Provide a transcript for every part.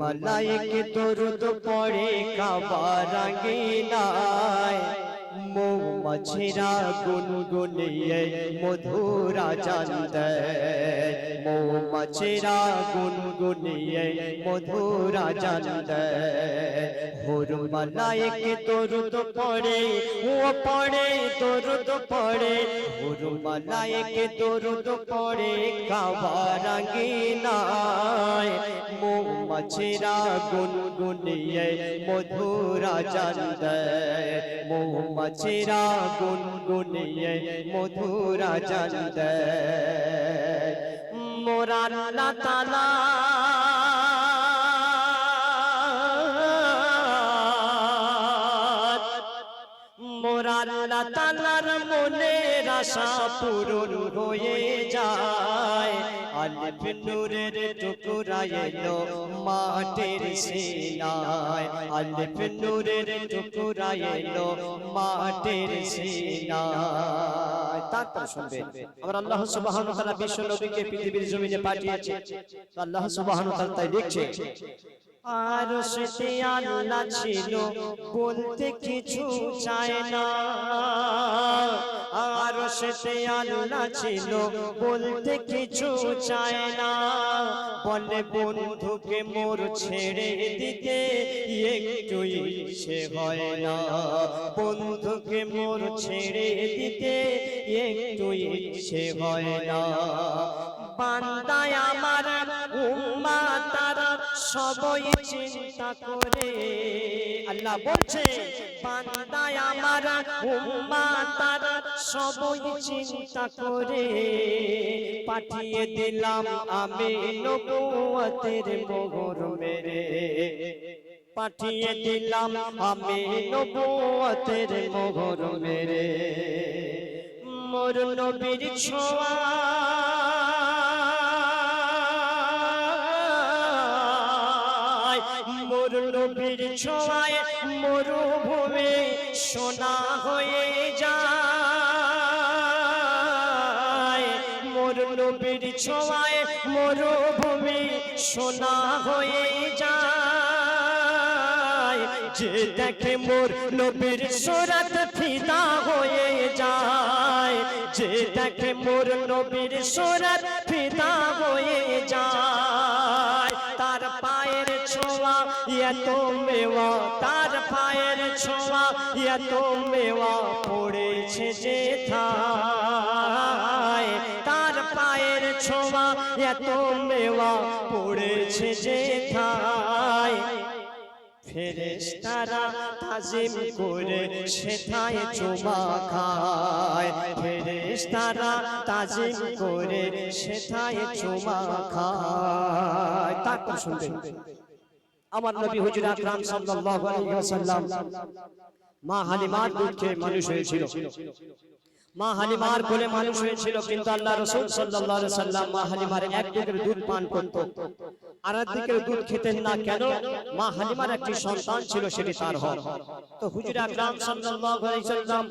মালাইকে দরুদ পড়ে কাবার আঙ্গিনায় মৌমাছিরা গুনগুনিয়ে মধুরা জান দেয় মৌমাছিরা গুনগুনিয়ে মধুরা জান দেয় হুর মালাইকে দরুদ পড়ে, ও পড়ে, দরুদ পড়ে। হুর মালাইকে দরুদ পড়ে, কাবার আঙ্গিনায়। মৌমাছিরা গুনগুনিয়ে মধুরা জান দেয় গুন গুনিয়ে মধুরা জান দেয়। মোরা তালা মোরা আল্লাহ তালার মনের আশা হয়ে যায়। নূরের টুকরা এলো মাটির সিনায়। নূরের টুকরা এলো মাটির সিনায়। তারপর আমার আল্লাহ তাআলা বিশ্ব নবীকে পৃথিবীর জমিনে পাঠিয়েছে। আল্লাহ তাআলা তাই লিখছে আর সেতে আল্লাহ ছিল, বলতে কিছু চায় না। আর সেতে আল্লাহ ছিল, বলতে কিছু চায় না। বলে বন্ধুকে মোর ছেড়ে দিতে একটু ইচ্ছে হয় না। বন্ধুকে মোর ছেড়ে দিতে একটু ইচ্ছে হয় না। বান্দায় আমার উম্মা তারা সবই চিন্তা করে। আল্লাহ বলছে, বান্দায় আমার উম্মা তারা সবই চিন্তা করে। পাঠিয়ে দিলাম আমি নবুয়তের মোহর মেরে। পাঠিয়ে দিলাম আমি নবুয়তের মোহর মেরে। মোর নবীর ছোঁয়া নবীর ছোঁয়ায় মরুভূমি সোনা হয়ে যায়। মোর নবীর ছোঁয়ায় মরুভূমি সোনা হয়ে যায়। যে দেখে মোর নবীর সুরাত ফিদা হয়ে যায়। যে দেখে মোর নবীর সুরাত ফিদা হয়ে যায়। এত মেওয়া, তার পায়ের ছোঁয়া এত মেওয়া পড়েছে যে থায়। তার পায়ের ছোঁয়া এত মেওয়া পড়েছে যে থায়। ফেরেশতারা তাজিম করে সেথায় চুমা খায়। ফেরেশতারা তাজিম করে সেথায় চুমা খায়। তারপর শুনবেন আমার নবী হুজুর আকরাম সাল্লাল্লাহু আলাইহি ওয়াসাল্লাম মা হালিমার দুধে মানুষ হয়েছিল। মা হালিমার কোলে মানুষ হয়েছিল কিন্তু আল্লাহ রাসূল সাল্লাল্লাহু আলাইহি ওয়াসাল্লাম মা হালিমার এক টুকরো দুধ পান করত। আর এক দুধ খেতেন না কেন? মা হালিমার একটি সন্তান ছিল সেটি তার হক। তো হুজুর আকরাম সাল্লাল্লাহু আলাইহি সাল্লাম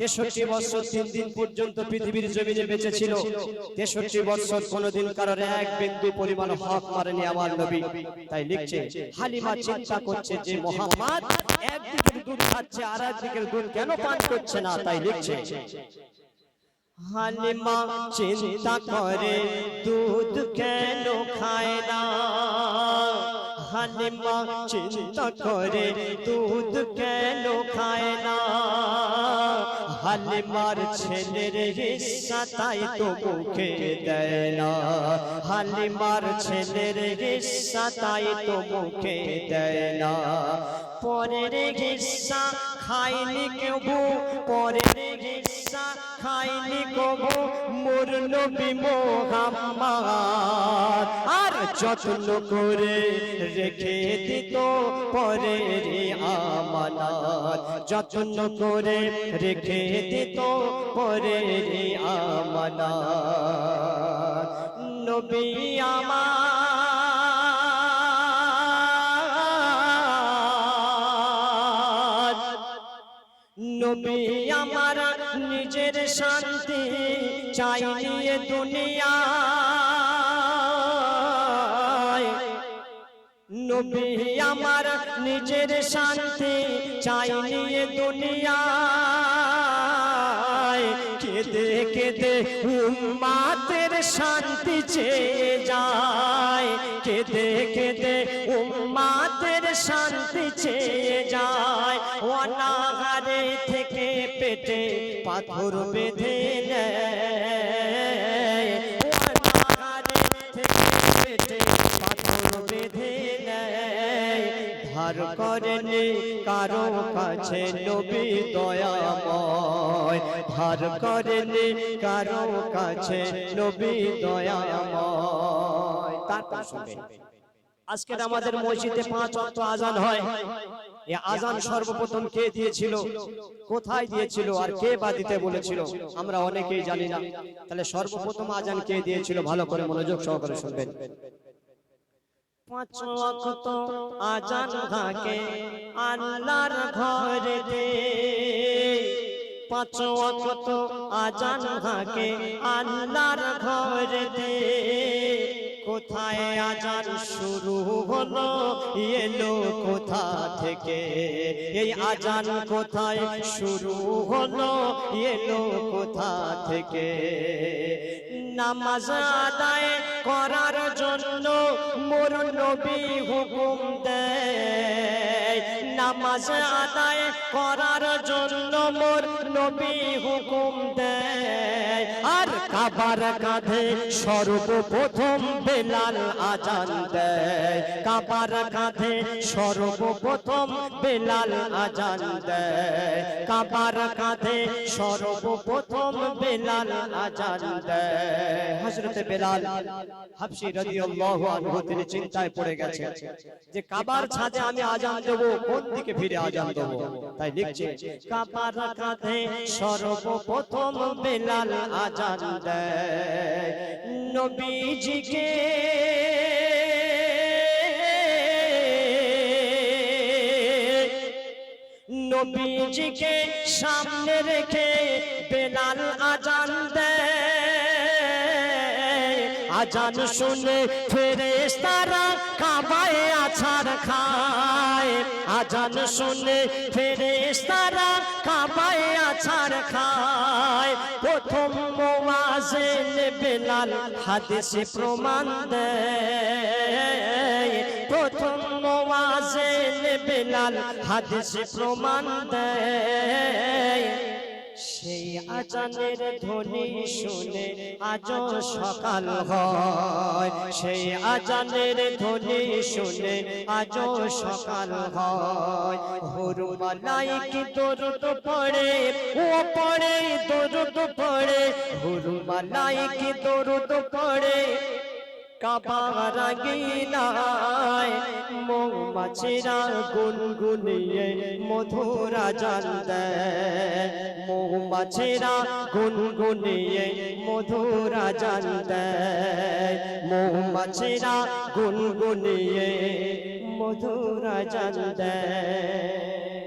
63 বছর তিন দিন পর্যন্ত পৃথিবীর জমিনে বেঁচে ছিল 63 বছর কোনোদিন কারোর এক বিন্দু পরিমাণ হক মারেনি আমার নবী। তাই লিখছে হালিমা চিন্তা করছে যে মোহাম্মদ এক দিকের দুধ খাচ্ছে আর এক দিকের দুধ কেন পান করছে না? তাই লিখছে হালিমা চিন্তা করে, দুধ কেন খায় না? হালিমা চিন্তা করে, দুধ কেন খায় না? হালিমার ছেলের হিস্সা তাই তো মুখে দেয় না। হালিমার ছেলের হিস্সা তাই তো মুখে দেয় না। পরের হিস্সা খাইনি কেউ, পরের হিস্সা খাইনি কবু, মোর নবী মোহাম্মদ। আর যত্ন করে রেখে দিত পরে রে আমানত। যত্ন করে রেখে দিত পরে রে আমানত। নবী আমার নবী আমার নিজের শান্তি চাই দুনিয়া। নবী আমার নিজের শান্তি চাই নিয়ে দুনিয়ায় কেঁদে কেঁদে উম্মাতের শান্তি চেয়ে যায়। কেঁদে কেঁদে উম্মাতের শান্তি চেয়ে যায়। থেকে পেটে পাথর বেঁধে ধার কারও কাছে নবী দয়াময়। ধার করেনি কারও কাছে নবী দয়াময়। তারপর আজকের আমাদের মসজিদে পাঁচ অক্ট আজান হয়। আজান সর্বপ্রথম কে দিয়েছিল? কোথায় দিয়েছিল আর কে বা দিতে বলেছিল? আমরা অনেকেই জানি না। তাহলে সর্বপ্রথম আজান কে দিয়েছিল? ভালো করে মনোযোগ সহকারে শুনবেন। পাঁচ ওয়াক্ত আজান থাকে আল্লাহর ঘরেতে পাঁচ ওয়াক্ত আজান থাকে আল্লাহর ঘরেতে কোথায় আজান শুরু হলো? এলো কোথা থেকে? এই আজান কোথায় শুরু হলো? এলো কোথা থেকে? নামাজ আদায় করার জন্য মোর নবী হুকুম দেয়। নামাজ আদায় করার জন্য মোর নবী হুকুম দেয়। আর কাবার কাঁধে সর্বপ্রথম বেলাল আজান দেয়। কাবার কাঁধে সর্বপ্রথম বেলাল আজান দেয়। কাবার কাঁধে সর্বপ্রথম বেলাল আজান দেয়। হযরতে বেলাল হাবশী রাদিয়াল্লাহু আনহু তিনি চিন্তায় পড়ে গেছেন যে কাবার ছাদে আমি আজান দেব, কোন দিকে ফিরে আজান দেব? তাই লিখছে, কাবার কাঁধে সর্বপ্রথম বেলাল আজান দেয়। নবীজিকে নবীজিকে সামনে রেখে বেলাল আজান দেয়। আজান শুনে ফেরেশতারা কাবায় আছাড় খায়। আজান শুনে ফেরেশতারা কাবায় আছাড় খায়। প্রথম মোয়াজেন বেলাল হাদিসে প্রমাণ দেয়। প্রথম মোয়াজেন বেলাল হাদিসে প্রমাণ দেয়। সেই আজানের ধ্বনি শুনে আজ সকাল হয়। সেই আজানের ধ্বনি শুনে আজ সকাল হয়। হুরুমালাইকি দরুদ পড়ে ও পড়ে দরুদ পড়ে। হুরুমালাইকি দরুদ পড়ে কাবার গিনায় মৌমাছিরা গুনগুনিয়ে মধুরা জান দেয়। মৌমাছিরা গুনগুনিয়ে মধুরা জান দেয়। মৌমাছিরা গুনগুনিয়ে মধুরা জান দেয়।